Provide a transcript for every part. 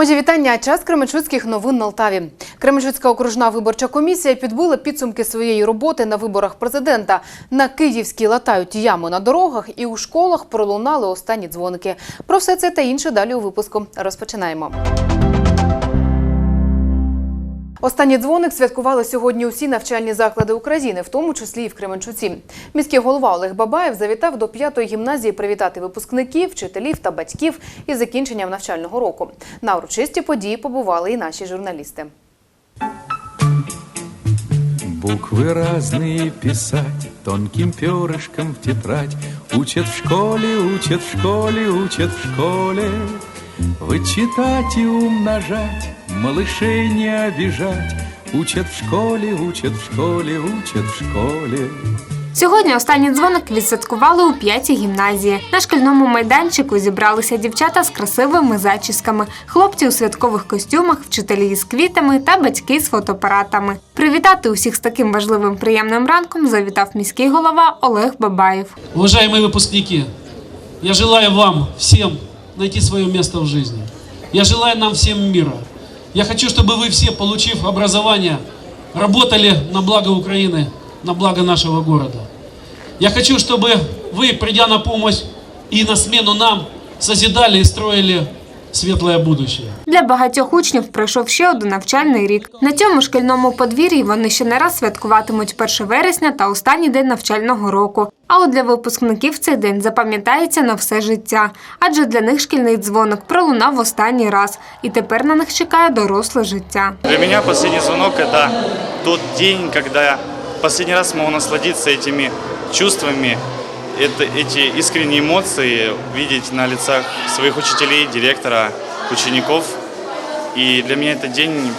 Мої вітання. Час Кременчуцьких новин на Лтаві. Кременчуцька окружна виборча комісія підбила підсумки своєї роботи на виборах президента. На Київській латають ями на дорогах і у школах пролунали останні дзвоники. Про все це та інше далі у випуску. Розпочинаємо. Останній дзвоник святкували сьогодні усі навчальні заклади України, в тому числі і в Кременчуці. Міський голова Олег Бабаєв завітав до п'ятої гімназії привітати випускників, вчителів та батьків із закінченням навчального року. На урочисті події побували і наші журналісти. Буквы разные писать Тонким перышком в тетрадь Учат в школе, учат в школе, учат в школе Вычитать и умножать Малышей не обижать Учат в школе, учат в школе, учат в школе Сьогодні останній дзвоник відсвяткували у п'ятій гімназії. На шкільному майданчику зібралися дівчата з красивими зачісками, хлопці у святкових костюмах, вчителі із квітами та батьки з фотоапаратами. Привітати усіх з таким важливим приємним ранком завітав міський голова Олег Бабаєв. Уважаемые выпускники, я желаю вам всем найти свое место в жизни. Я желаю нам всем мира. Я хочу, чтобы вы все, получив образование, работали на благо Украины, на благо нашего города. Я хочу, чтобы вы, придя на помощь и на смену нам, созидали и строили светлое будущее. Для багатьох учнів пройшов ще один навчальний рік. На цьому шкільному подвір'ї вони ще не раз святкуватимуть 1 вересня та останній день навчального року. А от для випускників цей день запам'ятається на все життя, адже для них шкільний дзвоник пролунав останній раз, і тепер на них чекає доросле життя. Для меня последний звонок – это тот день, когда последний раз могу насладиться этими чувствами, это, эти искренние эмоции видеть на лицах своих учителей, директора, учеников. И для меня этот день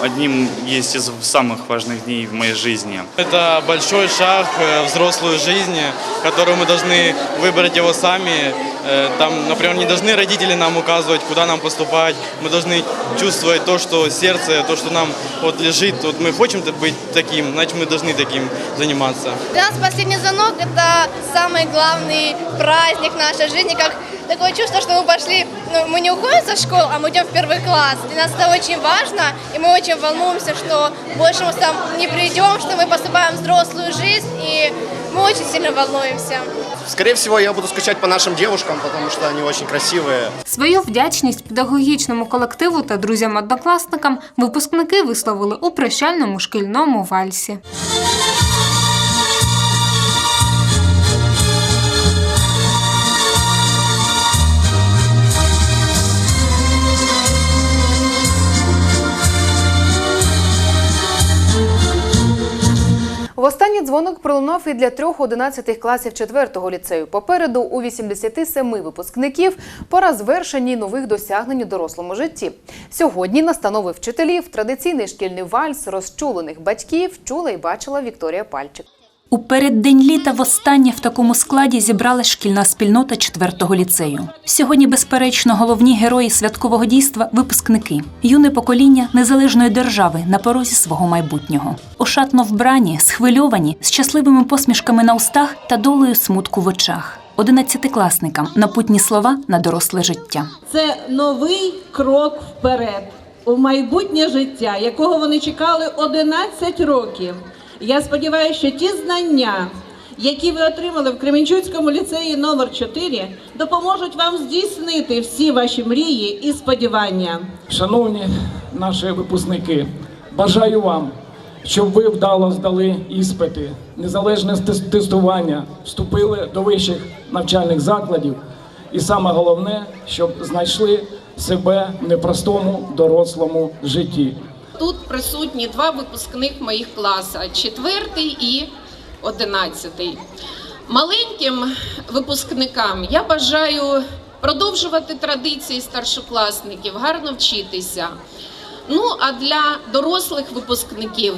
одним есть из самых важных дней в моей жизни. Это большой шаг э, в взрослую жизнь, которую мы должны выбрать его сами. Э, Там, например, не должны родители нам указывать, куда нам поступать. Мы должны чувствовать то, что сердце, то, что нам вот лежит. Вот мы хотим быть таким, значит, мы должны таким заниматься. Для нас последний звонок – это самый главный праздник нашей жизни, как такое чувство, что мы пошли, ну, мы не уходим со школы, а мы идем в первый класс. Для нас это очень важно, и мы очень волнуемся, что больше мы там не придем, что мы поступаем в взрослую жизнь, и мы очень сильно волнуемся. Скорее всего, я буду скучать по нашим девушкам, потому что они очень красивые. Свою вдячність педагогічному колективу та друзям-однокласникам випускники висловили у прощальному шкільному вальсі. Дзвонок пролунав і для трьох 11 класів 4-го ліцею. Попереду у 87 випускників пора звершені нових досягнень у дорослому житті. Сьогодні настанови вчителів, традиційний шкільний вальс, розчулених батьків чула і бачила Вікторія Пальчик. У переддень літа востаннє в такому складі зібралась шкільна спільнота 4-го ліцею. Сьогодні, безперечно, головні герої святкового дійства випускники, юне покоління незалежної держави на порозі свого майбутнього. Ошатно вбрані, схвильовані, з щасливими посмішками на устах та долею смутку в очах. Одинадцятикласникам напутні слова на доросле життя. Це новий крок вперед у майбутнє життя, якого вони чекали 11 років. Я сподіваюся, що ті знання, які ви отримали в Кременчуцькому ліцеї номер 4 допоможуть вам здійснити всі ваші мрії і сподівання. Шановні наші випускники, бажаю вам, щоб ви вдало здали іспити, незалежне тестування, вступили до вищих навчальних закладів. І саме головне, щоб знайшли себе в непростому дорослому житті. Тут присутні два випускних моїх класу четвертий і одинадцятий. Маленьким випускникам я бажаю продовжувати традиції старшокласників, гарно вчитися. Ну а для дорослих випускників.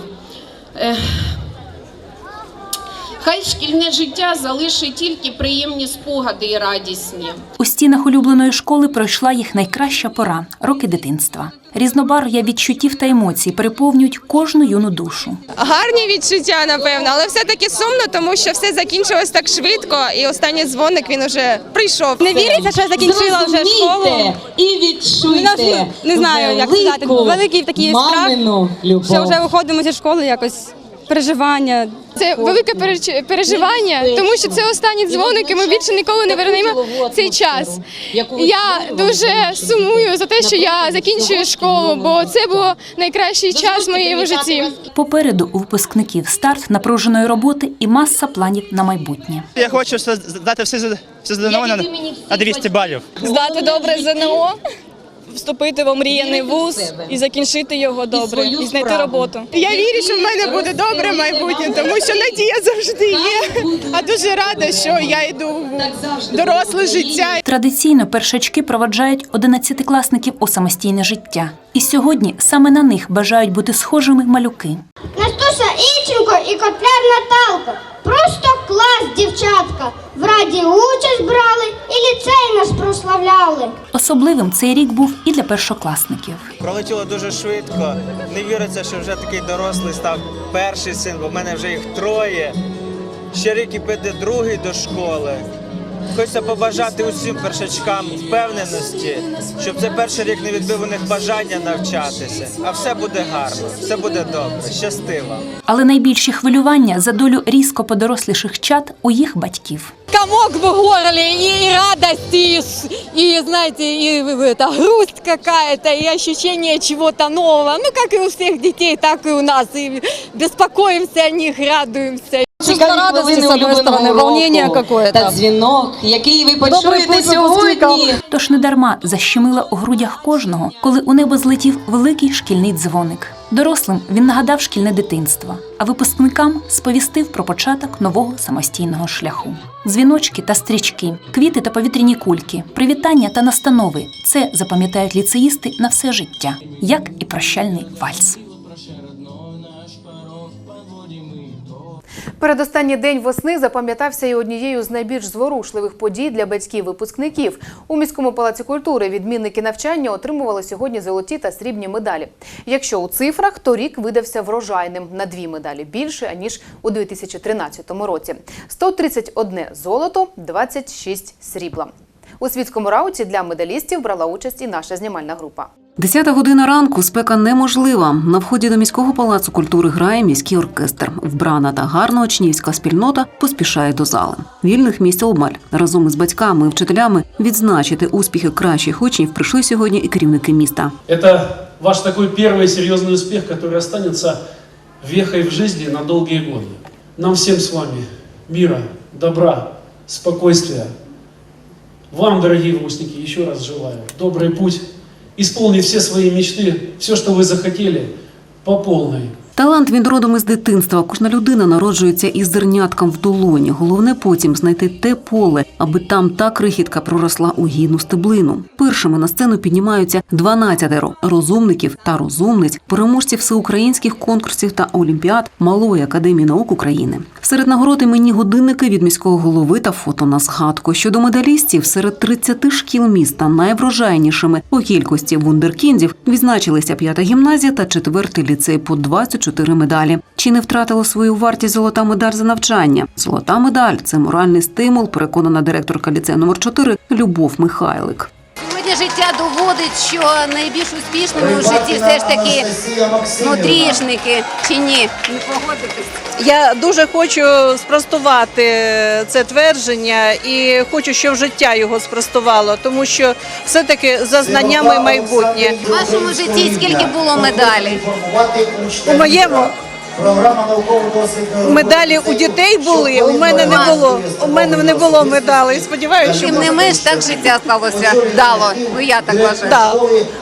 Хай шкільне життя залишить тільки приємні спогади і радісні. У стінах улюбленої школи пройшла їх найкраща пора роки дитинства. Різнобарв'я відчуттів та емоцій переповнюють кожну юну душу. Гарні відчуття, напевно, але все-таки сумно, тому що все закінчилось так швидко, і останній дзвоник він уже прийшов. Не віриться, що я закінчила вже школу. і відчуйте Не знаю, як сказати. Великий такий страх, що вже виходимо зі школи якось. Переживання. Це велике переживання, тому що це останні дзвоники. Ми більше ніколи не вернемо цей час. Я дуже сумую за те, що я закінчую школу, бо це було найкращий час в моєму житті. Попереду у випускників старт напруженої роботи і маса планів на майбутнє. Я хочу здати все, все задоволення на 200 балів. Здати добре ЗНО, вступити в омріяний вуз і закінчити його добре, і знайти роботу. Я вірю, що в мене буде добре майбутнє, тому що надія завжди є. А дуже рада, що я йду в доросле життя. Традиційно першачки проваджають одинадцятикласників у самостійне життя. І сьогодні саме на них бажають бути схожими малюки. Настуся Ільченко і Котляр Наталка. Просто клас, дівчатка. В раді участь брали і ліцей нас прославляли. Особливим цей рік був і для першокласників. Пролетіло дуже швидко. Не віриться, що вже такий дорослий став перший син, бо в мене вже їх троє. Ще рік і піде другий до школи. Хочеться побажати усім першачкам впевненості, щоб цей перший рік не відбив у них бажання навчатися. А все буде гарно, все буде добре. Щасти вам. Але найбільші хвилювання за долю різко подоросліших чад у їх батьків. Комок в горле, и, радость, и, и, знаете, и это, грусть какая-то, и ощущение чего-то нового. Ну, как и у всех детей, так и у нас. И беспокоимся о них, радуемся. Чувство радости, с одной стороны, волнение какое-то. Та дзвінок, який ви почуєте сьогодні. Тож недарма защемила у грудях кожного, коли у небо злетів великий шкільний дзвоник. Дорослим він нагадав шкільне дитинство, а випускникам сповістив про початок нового самостійного шляху. Дзвіночки та стрічки, квіти та повітряні кульки, привітання та настанови це запам'ятають ліцеїсти на все життя, як і прощальний вальс. Передостанній день весни запам'ятався і однією з найбільш зворушливих подій для батьків-випускників. У міському палаці культури відмінники навчання отримували сьогодні золоті та срібні медалі. Якщо у цифрах, то рік видався врожайним на дві медалі більше аніж у 2013 році. 131 золото, 26 срібла. У світському рауті для медалістів брала участь і наша знімальна група. Десята година ранку спека неможлива. На вході до міського палацу культури грає міський оркестр. Вбрана та гарна учнівська спільнота поспішає до зали. Вільних місць обмаль разом із батьками і вчителями відзначити успіхи кращих учнів прийшли сьогодні і керівники міста. Это ваш такой первый серьезный успех, который останется вехой в жизни на долгие годы. Нам всем с вами мира, добра, спокойствия. Вам, дорогие выпускники, еще раз желаю добрый путь, исполнить все свои мечты, все, что вы захотели, по полной. Талант він родом із дитинства. Кожна людина народжується із зернятком в долоні. Головне потім знайти те поле, аби там та крихітка проросла у гідну стеблину. Першими на сцену піднімаються 12 розумників та розумниць, переможців всеукраїнських конкурсів та олімпіад Малої академії наук України. Серед нагород імені годинники від міського голови та фото на згадку. Щодо медалістів, серед 30 шкіл міста найврожайнішими по кількості вундеркіндів відзначилися п'ята гімназія та четвертий ліцей по 24 медалі. Чи не втратила свою вартість золота медаль за навчання? Золота медаль це моральний стимул, переконана директорка ліцею номер 4 Любов Михайлик. Сьогодні життя доводить, що найбільш успішними у житті все ж таки ну, трішники чи ні? Не погодитесь? Я дуже хочу спростувати це твердження і хочу, щоб життя його спростувало, тому що все-таки за знаннями майбутнє. В вашому житті скільки було медалей? У моєму медалі у дітей були, у мене не було. У мене не було медалей. Сподіваюся, що Тим не менш, так життя сталося Дало Ну я так вважаю. Да.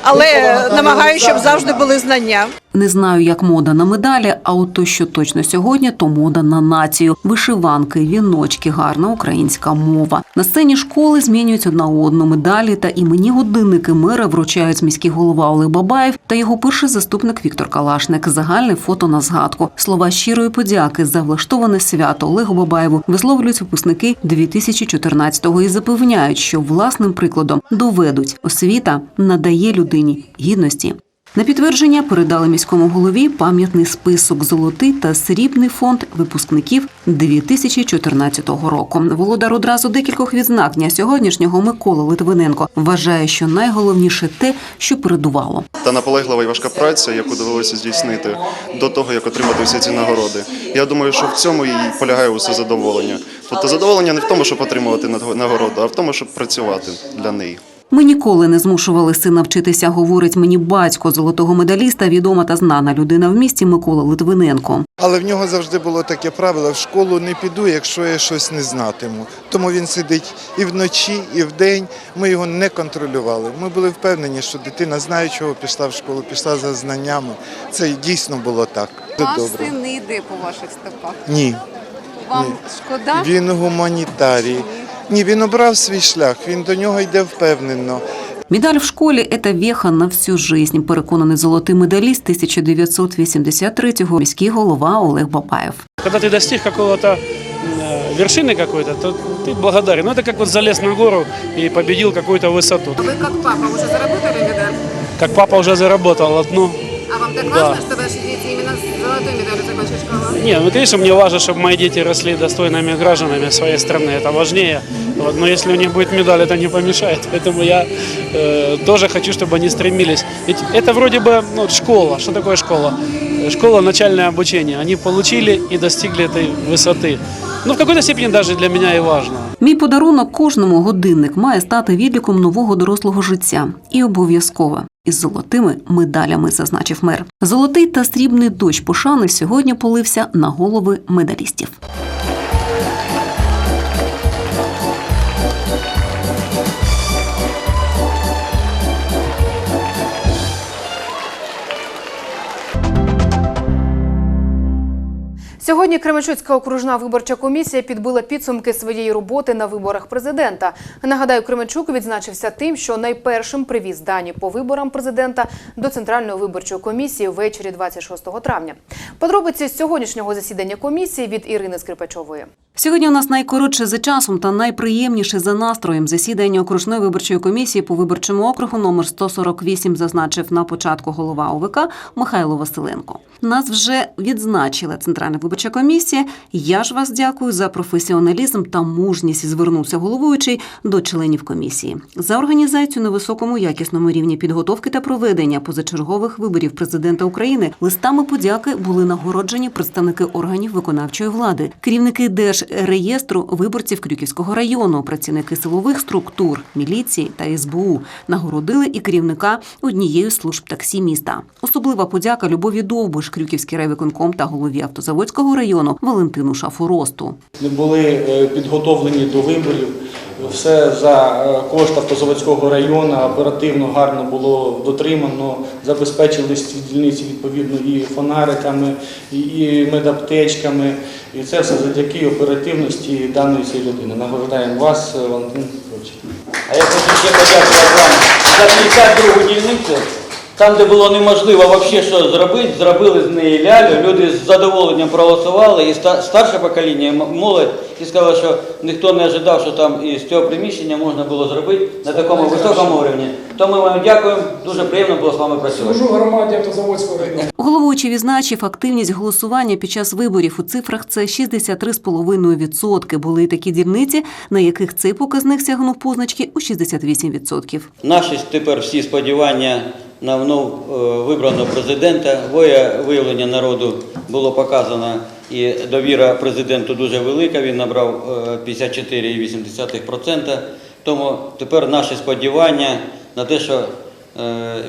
Але намагаюся, щоб завжди були знання. Не знаю, як мода на медалі, а от то, що точно сьогодні, то мода на націю. Вишиванки, віночки, гарна українська мова. На сцені школи змінюють одна одну медалі та імені годинники мера вручають міський голова Олег Бабаєв та його перший заступник Віктор Калашник. Загальне фото на згадку. Слова щирої подяки за влаштоване свято Олегу Бабаєву висловлюють випускники 2014-го і запевняють, що власним прикладом доведуть освіта надає людині гідності. На підтвердження передали міському голові пам'ятний список золотий та срібний фонд випускників 2014 року. Володар одразу декількох відзнак дня сьогоднішнього Микола Литвиненко вважає, що найголовніше те, що передувало. Та наполеглива і важка праця, яку довелося здійснити до того, як отримати всі ці нагороди. Я думаю, що в цьому і полягає усе задоволення. Тобто задоволення не в тому, щоб отримувати наг- нагороду, а в тому, щоб працювати для неї. Ми ніколи не змушували сина вчитися, говорить мені батько золотого медаліста, відома та знана людина в місті Микола Литвиненко. Але в нього завжди було таке правило: в школу не піду, якщо я щось не знатиму. Тому він сидить і вночі, і вдень. Ми його не контролювали. Ми були впевнені, що дитина знає, чого пішла в школу, пішла за знаннями. Це дійсно було так. Добре. син не йде по ваших стопах. Ні. Вам Ні. шкода? Він гуманітарій. Ні, він обрав свій шлях, він до нього йде впевнено. Медаль в школі – це веха на всю жизнь, переконаний золотий медаліст 1983-го міський голова Олег Бабаєв. Когда ты достиг какого-то э, вершины какой-то, то ты благодарен. Ну, это как вот залез на гору и победил какую-то высоту. Вы как папа уже заработали медаль? Как папа уже заработал одну. А вам так Да. важно, что ваши дети именно с золотой медалью закончили школу? Не, ну, конечно, мне важно, чтобы мои дети росли достойными гражданами своей страны. Это важнее. Вот. Но если у них будет медаль, это не помешает. Поэтому я э, тоже хочу, чтобы они стремились. Ведь это вроде бы ну, вот школа. Что такое школа? Э, Школа начальное обучение. Они получили и достигли этой высоты. Ну, в какой-то степени даже для меня и важно. Мій подарунок кожному годинник має стати відліком нового дорослого життя. І обов'язково із золотими медалями, зазначив мер. Золотий та срібний дощ пошани сьогодні полився на голови медалістів. Сьогодні Кременчуцька окружна виборча комісія підбила підсумки своєї роботи на виборах президента. Нагадаю, Кременчук відзначився тим, що найпершим привіз дані по виборам президента до Центральної виборчої комісії ввечері 26 травня. Подробиці з сьогоднішнього засідання комісії від Ірини Скрипачової. Сьогодні у нас найкоротше за часом та найприємніше за настроєм засідання окружної виборчої комісії по виборчому округу номер 148 зазначив на початку голова ОВК Михайло Василенко. Нас вже відзначила Центральна виборча комісія. Я ж вас дякую за професіоналізм та мужність. Звернувся головуючий до членів комісії за організацію на високому якісному рівні підготовки та проведення позачергових виборів президента України. Листами подяки були нагороджені представники органів виконавчої влади, керівники Держреєстру виборців Крюківського району, працівники силових структур, міліції та СБУ. Нагородили і керівника однієї служб таксі міста. Особлива подяка Любові Довбуш, Крюківський райвиконком та голові Автозаводського району Валентину Шафуросту. не були е, підготовлені до виборів. Все за е, кошт Автозаводського району оперативно гарно було дотримано, забезпечили ці дільниці відповідно і фонариками, і- медаптечками. І це все завдяки оперативності даної цієї людини. Нагородаємо вас, е, Валентин Петрович. А я хочу ще подякувати вам за 52 дільницю. Там, де було неможливо взагалі що зробити, зробили з неї лялю. Люди з задоволенням проголосували, і ста- старше покоління, молодь, і сказали, що ніхто не ожидав, що там із цього приміщення можна було зробити на такому високому рівні. Тому ми вам дякуємо, дуже приємно було з вами працювати. Служу громаді Автозаводського району. Головуючий відзначив активність голосування під час виборів. У цифрах це 63,5%. Були й такі дільниці, на яких цей показник сягнув позначки у 68%. Наші тепер всі сподівання на вновь е, вибраного президента, виявлення народу було показано і довіра президенту дуже велика. Він набрав е, 54,8%. Тому тепер наші сподівання на те, що е,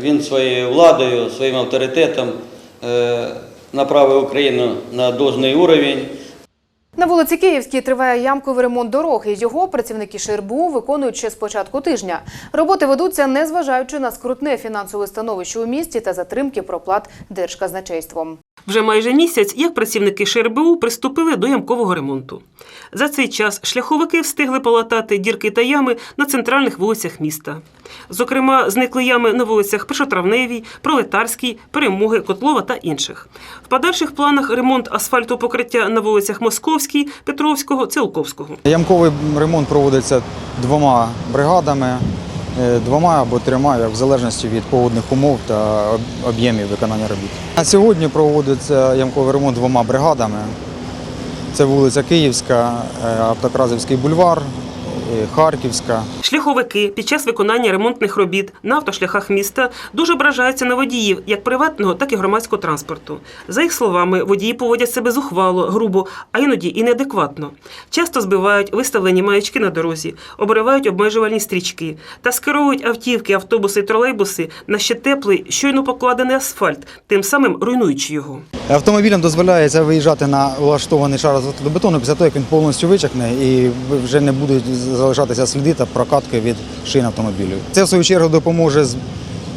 він своєю владою, своїм авторитетом е, направив Україну на должний уровень. На вулиці Київській триває ямковий ремонт дороги. Його працівники ШРБУ виконують ще з початку тижня. Роботи ведуться, незважаючи на скрутне фінансове становище у місті та затримки проплат держказначейством. Вже майже місяць, як працівники ШРБУ приступили до ямкового ремонту. За цей час шляховики встигли полатати дірки та ями на центральних вулицях міста. Зокрема, зникли ями на вулицях Першотравневій, Пролетарській, Перемоги, Котлова та інших. В подальших планах ремонт асфальтопокриття на вулицях Московській, Петровського, Цілковського. Ямковий ремонт проводиться двома бригадами, е, двома або трьома, в залежності від погодних умов та об'ємів виконання робіт. На сьогодні проводиться ямковий ремонт двома бригадами. Це вулиця Київська, е, Автокразівський бульвар, Харківська. Шляховики під час виконання ремонтних робіт на автошляхах міста дуже ображаються на водіїв як приватного, так і громадського транспорту. За їх словами, водії поводять себе зухвало, грубо, а іноді і неадекватно. Часто збивають виставлені маячки на дорозі, обривають обмежувальні стрічки та скеровують автівки, автобуси і тролейбуси на ще теплий, щойно покладений асфальт, тим самим руйнуючи його. Автомобілям дозволяється виїжджати на влаштований шар бетону після того, як він повністю вичахне і вже не будуть залишатися сліди та прокатки від шин автомобілів. Це в свою чергу допоможе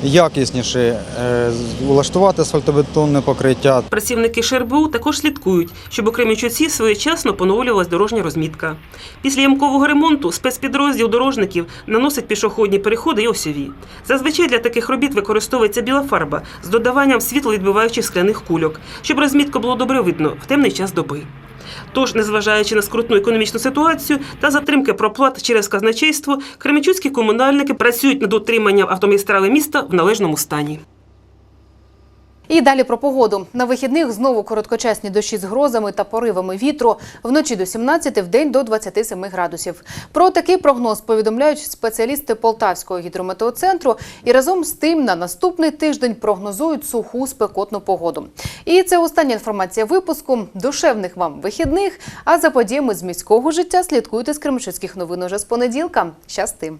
якісніше е, влаштувати асфальтобетонне покриття. Працівники ШРБУ також слідкують, щоб у Кременчуці своєчасно поновлювалась дорожня розмітка. Після ямкового ремонту спецпідрозділ дорожників наносить пішохідні переходи і осьові. Зазвичай для таких робіт використовується біла фарба з додаванням світловідбиваючих скляних кульок, щоб розмітку було добре видно в темний час доби. Тож, незважаючи на скрутну економічну ситуацію та затримки проплат через казначейство, кременчуцькі комунальники працюють над утриманням автомагістрали міста в належному стані. І далі про погоду. На вихідних знову короткочасні дощі з грозами та поривами вітру. Вночі до 17, вдень до 27 градусів. Про такий прогноз повідомляють спеціалісти Полтавського гідрометеоцентру і разом з тим на наступний тиждень прогнозують суху спекотну погоду. І це остання інформація випуску. Душевних вам вихідних. А за подіями з міського життя слідкуйте з Кременчуцьких новин уже з понеділка. Щасти!